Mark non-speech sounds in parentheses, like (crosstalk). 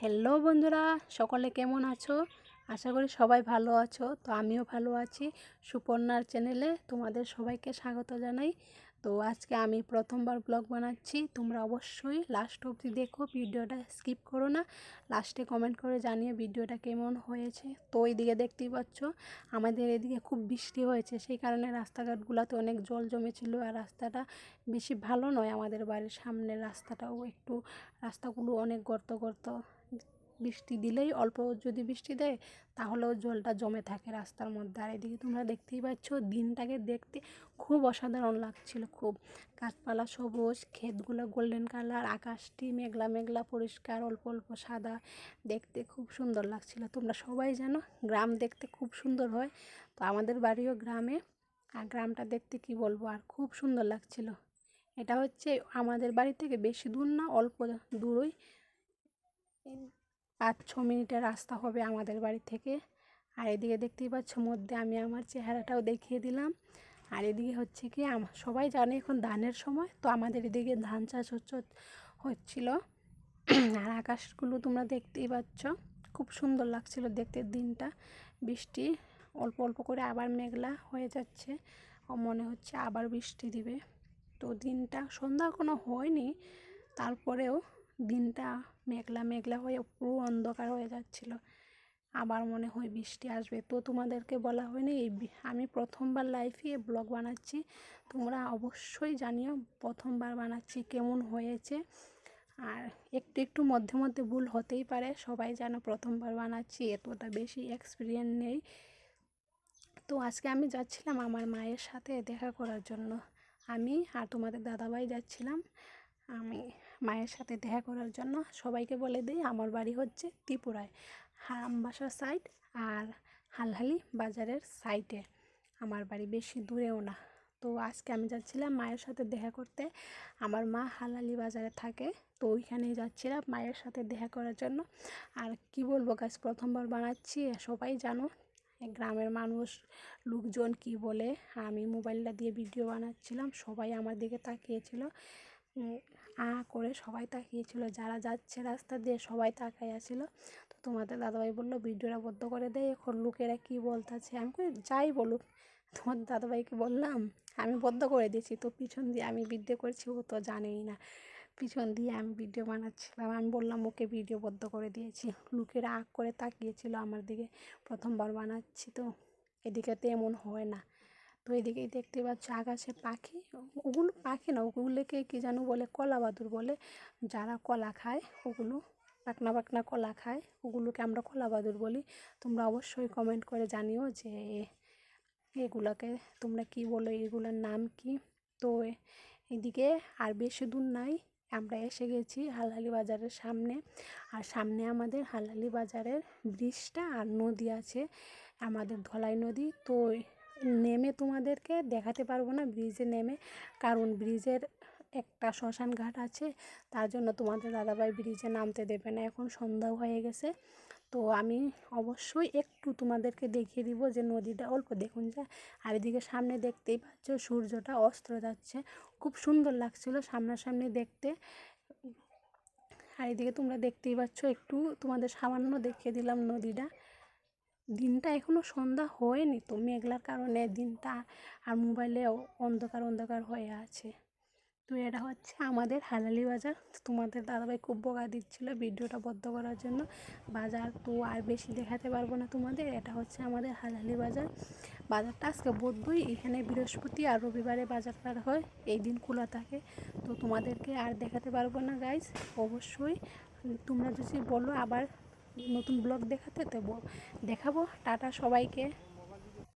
Hello বন্ধুরা, সকলে কেমন আছো? আশা করি সবাই ভালো আছো। তো আমিও ভালো আছি। সুপর্ণার চ্যানেলে তোমাদের সবাইকে স্বাগত জানাই। তো আজকে আমি প্রথমবার ব্লগ বানাচ্ছি। তোমরা অবশ্যই লাস্ট অবধি দেখো, ভিডিওটা স্কিপ করো না। লাস্টে কমেন্ট করে জানিয়ে ভিডিওটা কেমন হয়েছে। তো এইদিকে দেখতেই পাচ্ছ, আমাদের এদিকে খুব বৃষ্টি হয়েছে। সেই কারণে রাস্তাঘাটগুলোতে অনেক জল জমেছিল আর রাস্তাটা বেশি ভালো নয় আমাদের বাড়ির সামনের রাস্তাটাও। একটু রাস্তাগুলো অনেক গর্ত গর্ত। বৃষ্টি দিলেই অল্প যদি বৃষ্টি দেয়, তাহলেও জলটা জমে থাকে রাস্তার মধ্যে। আর এদিকে তোমরা দেখতেই পাচ্ছ, দিনটাকে দেখতে খুব অসাধারণ লাগছিল খুব। গাছপালা সবুজ, ক্ষেতগুলো গোল্ডেন কালার আকাশটি মেঘলা মেঘলা পরিষ্কার, অল্প অল্প সাদা। দেখতে খুব সুন্দর লাগছিল। তোমরা সবাই জানো, গ্রাম দেখতে খুব সুন্দর হয়। তো আমাদের বাড়িও গ্রামে। আর গ্রামটা দেখতে কি বলব, আর খুব সুন্দর লাগছিল। এটা হচ্ছে আমাদের বাড়ি থেকে বেশি দূর না, অল্প দূরই। পাঁচ ছ মিনিটের রাস্তা হবে আমাদের বাড়ি থেকে। আর এদিকে দেখতেই পাচ্ছ মধ্যে আমি আমার চেহারাটাও দেখিয়ে দিলাম। আর এদিকে হচ্ছে কি সবাই জানে এখন ধানের সময়, তো আমাদের এদিকে ধান চাষ হচ্ছে, হচ্ছিল। (clears throat) আর আকাশগুলো তোমরা দেখতেই পাচ্ছ, খুব সুন্দর লাগছিল দেখতে দিনটা। বৃষ্টি, অল্প অল্প করে আবার মেঘলা হয়ে যাচ্ছে মনে হচ্ছে আবার বৃষ্টি দিবে। তো দিনটা, সন্ধ্যা কোনো হয়নি, তারপরেও দিনটা মেঘলা মেঘলা হয়ে পুরো অন্ধকার হয়ে যাচ্ছিল। আবার মনে হয় বৃষ্টি আসবে। তো তোমাদেরকে বলা হয়নি, এই আমি প্রথমবার লাইফে ব্লগ বানাচ্ছি। তোমরা অবশ্যই জানিও প্রথমবার বানাচ্ছি, কেমন হয়েছে। আর একটু একটু মধ্যে মধ্যে ভুল হতেই পারে। সবাই যেন প্রথমবার বানাচ্ছি, এতটা বেশি এক্সপিরিয়েন্স নেই। তো আজকে আমি যাচ্ছিলাম আমার মায়ের সাথে দেখা করার জন্য। আমি আর তোমাদের দাদাভাই যাচ্ছিলাম। আমি মায়ের সাথে দেখা করার জন্য সবাইকে বলে দিই, আমার বাড়ি হচ্ছে ত্রিপুরায়। হারামবাসার সাইড আর হালহালি বাজারের সাইডে আমার বাড়ি বেশি দূরেও না। তো আজকে আমি যাচ্ছিলাম মায়ের সাথে দেখা করতে। আমার মা হালালি বাজারে থাকে, তো ওইখানেই যাচ্ছিলাম মায়ের সাথে দেখা করার জন্য। আর কি বলব গাছ প্রথমবার বানাচ্ছি, সবাই জানো গ্রামের মানুষ, লোকজন কি বলে। আমি মোবাইলটা দিয়ে ভিডিও বানাচ্ছিলাম, সবাই আমার দিকে তাকিয়েছিল। আ করে সবাই তাকিয়েছিল যারা যাচ্ছে রাস্তা দিয়ে সবাই তাকাই আছিল তো তোমাদের দাদাভাই বলল, ভিডিওটা বদ্ধ করে দেয় এখন লোকেরা কী বলতেছে? আমি কই, যাই বলুক, তোমার দাদাভাইকে বললাম, আমি বদ্ধ করে দিয়েছি, তো পিছন দিয়ে আমি ভিডিও করছি, ও তো জানেই না। পিছন দিয়ে আমি ভিডিও বানাচ্ছিলাম, আমি বললাম, ওকে ভিডিও বদ্ধ করে দিয়েছি। লোকেরা আগ করে তাকিয়েছিল আমার দিকে, প্রথমবার বানাচ্ছি তো, এদিকে তো এমন হয় না। তো এদিকেই দেখতে পাচ্ছ আকাশে পাখি। ওগুলো পাখি না, ওগুলোকে কী যেন বলে? কলা বাদুর বলে। যারা কলা খায়, ওগুলো পাকনা পাকনা কলা খায়, ওগুলোকে আমরা কলা বাদুর বলি। তোমরা অবশ্যই কমেন্ট করে জানিও যে এগুলোকে তোমরা কি বলো, এগুলোর নাম কি? তো এদিকে আর বেশি দূর নাই, আমরা এসে গেছি হালহালি বাজারের সামনে। আর সামনে আমাদের হালহালি বাজারের ব্রিজটা আর নদী আছে, আমাদের ধলাই নদী। তো নেমে তোমাদেরকে দেখাতে পারব না, ব্রিজে নেমে। কারণ ব্রিজের একটা শ্মশান ঘাট আছে, তার জন্য তোমাদের দাদাভাই ব্রিজে নামতে দেবে না। এখন সন্ধ্যাও হয়ে গেছে, তো আমি অবশ্যই একটু তোমাদেরকে দেখিয়ে দিব যে নদীটা অল্প। দেখুন যা, আর এদিকে সামনে দেখতেই পাচ্ছ সূর্যটা অস্ত যাচ্ছে। খুব সুন্দর লাগছিল সামনাসামনি দেখতে। আর এদিকে তোমরা দেখতেই পাচ্ছ একটু তোমাদের সামান্য দেখিয়ে দিলাম নদীটা। দিনটা এখনও সন্ধ্যা হয়নি তো মেঘলার কারণে দিনটা আর মোবাইলে অন্ধকার অন্ধকার হয়ে আছে। তো এটা হচ্ছে আমাদের হালালি বাজার। তোমাদের দাদাভাই খুব বোকা দিচ্ছিল ভিডিওটা বদ্ধ করার জন্য। বাজার তো আর বেশি দেখাতে পারব না তোমাদের, এটা হচ্ছে আমাদের হালালি বাজার। বাজারটা আজকে বদ্ধই, এখানে বৃহস্পতি আর রবিবারে বাজারটা হয়, এই দিন খোলা থাকে। তো তোমাদেরকে আর দেখাতে পারব না গাইজ অবশ্যই। তোমরা যদি বলো আবার নতুন ব্লগ দেখাতে তো দেখাবো। টাটা সবাইকে।